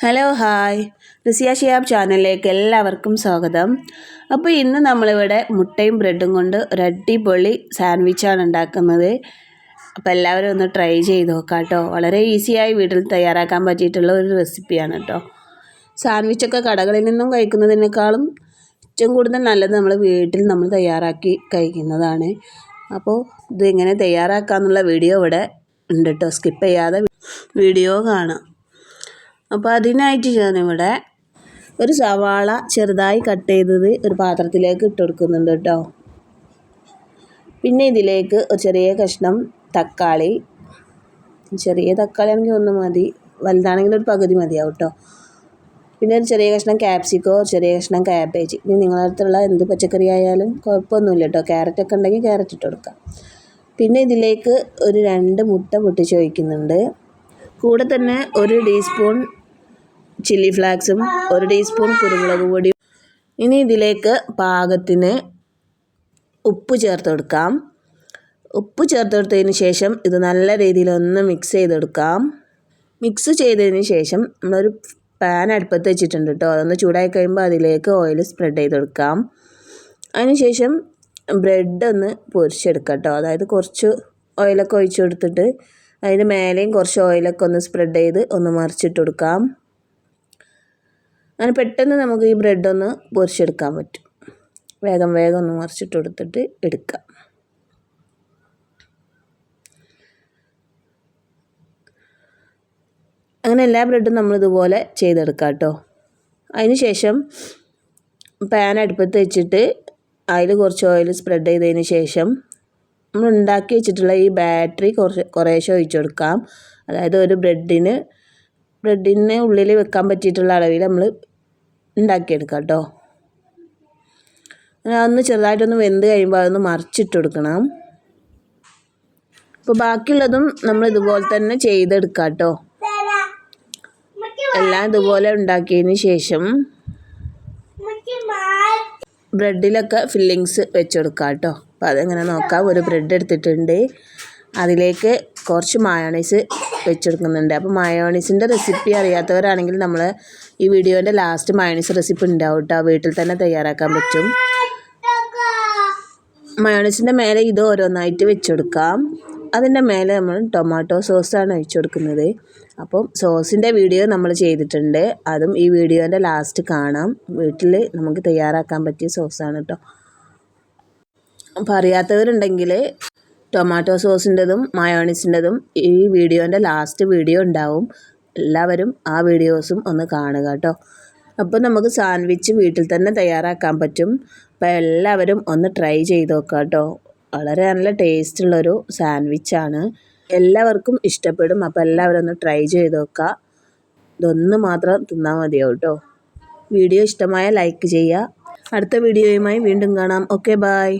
Hello hi Risiya Shiyab ചാനലിലേക്ക് എല്ലാവർക്കും സ്വാഗതം. അപ്പോൾ ഇന്ന് നമ്മളിവിടെ മുട്ടയും ബ്രെഡും കൊണ്ട് ഒരു അടിപൊളി സാൻഡ്വിച്ചാണ് ഉണ്ടാക്കുന്നത്. അപ്പോൾ എല്ലാവരും ഒന്ന് ട്രൈ ചെയ്ത് നോക്കാം കേട്ടോ. വളരെ ഈസിയായി വീട്ടിൽ തയ്യാറാക്കാൻ പറ്റിയിട്ടുള്ള ഒരു റെസിപ്പിയാണ് കേട്ടോ. സാൻഡ്വിച്ചൊക്കെ കടകളിൽ നിന്നും കഴിക്കുന്നതിനേക്കാളും ഏറ്റവും കൂടുതൽ നല്ലത് നമ്മൾ വീട്ടിൽ നമ്മൾ തയ്യാറാക്കി കഴിക്കുന്നതാണ്. അപ്പോൾ ഇത് എങ്ങനെ തയ്യാറാക്കാമെന്നുള്ള വീഡിയോ ഇവിടെ ഉണ്ട് കേട്ടോ. സ്കിപ്പ് ചെയ്യാതെ വീഡിയോ കാണാം അപ്പോൾ അതിനായിട്ട് ഞാനിവിടെ ഒരു സവാള ചെറുതായി കട്ട് ചെയ്തത് ഒരു പാത്രത്തിലേക്ക് ഇട്ട് കൊടുക്കുന്നുണ്ട് കേട്ടോ. പിന്നെ ഇതിലേക്ക് ഒരു ചെറിയ കഷ്ണം തക്കാളി. ചെറിയ തക്കാളി ആണെങ്കിൽ ഒന്ന് മതി. വലുതാണെങ്കിൽ ഒരു പകുതി മതിയാവും കേട്ടോ. പിന്നെ ഒരു ചെറിയ കഷ്ണം ക്യാപ്സിക്കോ ചെറിയ കഷ്ണം ക്യാബേജ് ഇനി നിങ്ങളുടെ അടുത്തുള്ള എന്ത് പച്ചക്കറി ആയാലും കുഴപ്പമൊന്നുമില്ല കേട്ടോ. ക്യാരറ്റ് ഒക്കെ ഉണ്ടെങ്കിൽ ക്യാരറ്റ് ഇട്ട് കൊടുക്കാം. പിന്നെ ഇതിലേക്ക് ഒരു രണ്ട് മുട്ട പൊട്ടിച്ച് ഒഴിക്കുന്നുണ്ട്. കൂടെ തന്നെ ഒരു ടീസ്പൂൺ ചില്ലി ഫ്ലാക്സും ഒരു ടീസ്പൂൺ കുരുമുളക് പൊടിയും. ഇനി ഇതിലേക്ക് പാകത്തിന് ഉപ്പ് ചേർത്ത് കൊടുക്കാം. ഉപ്പ് ചേർത്ത് കൊടുത്തതിന് ശേഷം ഇത് നല്ല രീതിയിൽ ഒന്ന് മിക്സ് ചെയ്തെടുക്കാം. മിക്സ് ചെയ്തതിന് ശേഷം നമ്മളൊരു പാൻ അടുപ്പത്ത് വെച്ചിട്ടുണ്ട് കേട്ടോ അതൊന്ന് ചൂടായി കഴിയുമ്പോൾ അതിലേക്ക് ഓയിൽ സ്പ്രെഡ് ചെയ്ത് കൊടുക്കാം അതിനുശേഷം ബ്രെഡ് ഒന്ന് പൊരിച്ചെടുക്കാം കേട്ടോ അതായത് കുറച്ച് ഓയിലൊക്കെ ഒഴിച്ചു കൊടുത്തിട്ട് അതിന് മേലെയും കുറച്ച് ഓയിലൊക്കെ ഒന്ന് സ്പ്രെഡ് ചെയ്ത് ഒന്ന് മറിച്ചിട്ട് കൊടുക്കാം. അങ്ങനെ പെട്ടെന്ന് നമുക്ക് ഈ ബ്രെഡ് ഒന്ന് പൊരിച്ചെടുക്കാൻ പറ്റും. വേഗം വേഗം ഒന്ന് മറിച്ചിട്ട് കൊടുത്തിട്ട് എടുക്കാം. അങ്ങനെ എല്ലാ ബ്രെഡും നമ്മളിതുപോലെ ചെയ്തെടുക്കാം കേട്ടോ അതിന് ശേഷം പാൻ അടുപ്പത്ത് വെച്ചിട്ട് അതിൽ കുറച്ച് ഓയിൽ സ്പ്രെഡ് ചെയ്തതിന് ശേഷം നമ്മൾ ഉണ്ടാക്കി വെച്ചിട്ടുള്ള ഈ ബാറ്ററി കുറച്ച് കുറേശ്ശെ ഒഴിച്ചു കൊടുക്കാം. അതായത് ഒരു ബ്രെഡിന് ബ്രെഡിന് ഉള്ളിൽ വെക്കാൻ പറ്റിയിട്ടുള്ള അളവിൽ നമ്മൾ ഉണ്ടാക്കിയെടുക്കാം കേട്ടോ അതൊന്ന് ചെറുതായിട്ടൊന്ന് വെന്ത് കഴിയുമ്പോൾ അതൊന്ന് മറിച്ചിട്ട് കൊടുക്കണം അപ്പോൾ ബാക്കിയുള്ളതും നമ്മൾ ഇതുപോലെ തന്നെ ചെയ്തെടുക്കാം കേട്ടോ എല്ലാം ഇതുപോലെ ഉണ്ടാക്കിയതിന് ശേഷം ബ്രെഡിലൊക്കെ ഫില്ലിങ്സ് വെച്ചെടുക്കാം കേട്ടോ അപ്പോൾ അതെങ്ങനെ നോക്കാം. ഒരു ബ്രെഡ് എടുത്തിട്ടുണ്ട്. അതിലേക്ക് കുറച്ച് മയോണൈസ് വെച്ചെടുക്കുന്നുണ്ട്. അപ്പോൾ മയോണൈസിന്റെ റെസിപ്പി അറിയാത്തവരാണെങ്കിൽ നമ്മൾ ഈ വീഡിയോന്റെ ലാസ്റ്റ് മയോണൈസ് റെസിപ്പി ഉണ്ടാവും കേട്ടോ വീട്ടിൽ തന്നെ തയ്യാറാക്കാൻ പറ്റും. മയോണൈസിന്റെ മേലെ ഇത് ഓരോന്നായിട്ട് വെച്ചെടുക്കാം. അതിന്റെ മേലെ നമ്മൾ ടൊമാറ്റോ സോസാണ് ഒഴിച്ചു കൊടുക്കുന്നത് അപ്പം സോസിന്റെ വീഡിയോ നമ്മൾ ചെയ്തിട്ടുണ്ട്. അതും ഈ വീഡിയോന്റെ ലാസ്റ്റ് കാണാം. വീട്ടിൽ നമുക്ക് തയ്യാറാക്കാൻ പറ്റിയ സോസാണ് കേട്ടോ അപ്പോൾ അറിയാത്തവരുണ്ടെങ്കിൽ ടൊമാറ്റോ സോസിന്റെതും മയോണീസിന്റെതും ഈ വീഡിയോന്റെ ലാസ്റ്റ് വീഡിയോ ഉണ്ടാവും. എല്ലാവരും ആ വീഡിയോസും ഒന്ന് കാണുക കേട്ടോ. അപ്പോൾ നമുക്ക് സാൻഡ്വിച്ച് വീട്ടിൽ തന്നെ തയ്യാറാക്കാൻ പറ്റും. അപ്പോൾ എല്ലാവരും ഒന്ന് ട്രൈ ചെയ്ത് നോക്കുക കേട്ടോ. വളരെ നല്ല ടേസ്റ്റ് ടേസ്റ്റുള്ളൊരു സാൻഡ്വിച്ചാണ്. എല്ലാവർക്കും ഇഷ്ടപ്പെടും. അപ്പോൾ എല്ലാവരും ഒന്ന് ട്രൈ ചെയ്ത് നോക്കുക. ഇതൊന്ന് മാത്രം തിന്നാൽ മതിയാവും കേട്ടോ. വീഡിയോ ഇഷ്ടമായ ലൈക്ക് ചെയ്യുക. അടുത്ത വീഡിയോയുമായി വീണ്ടും കാണാം. Okay bye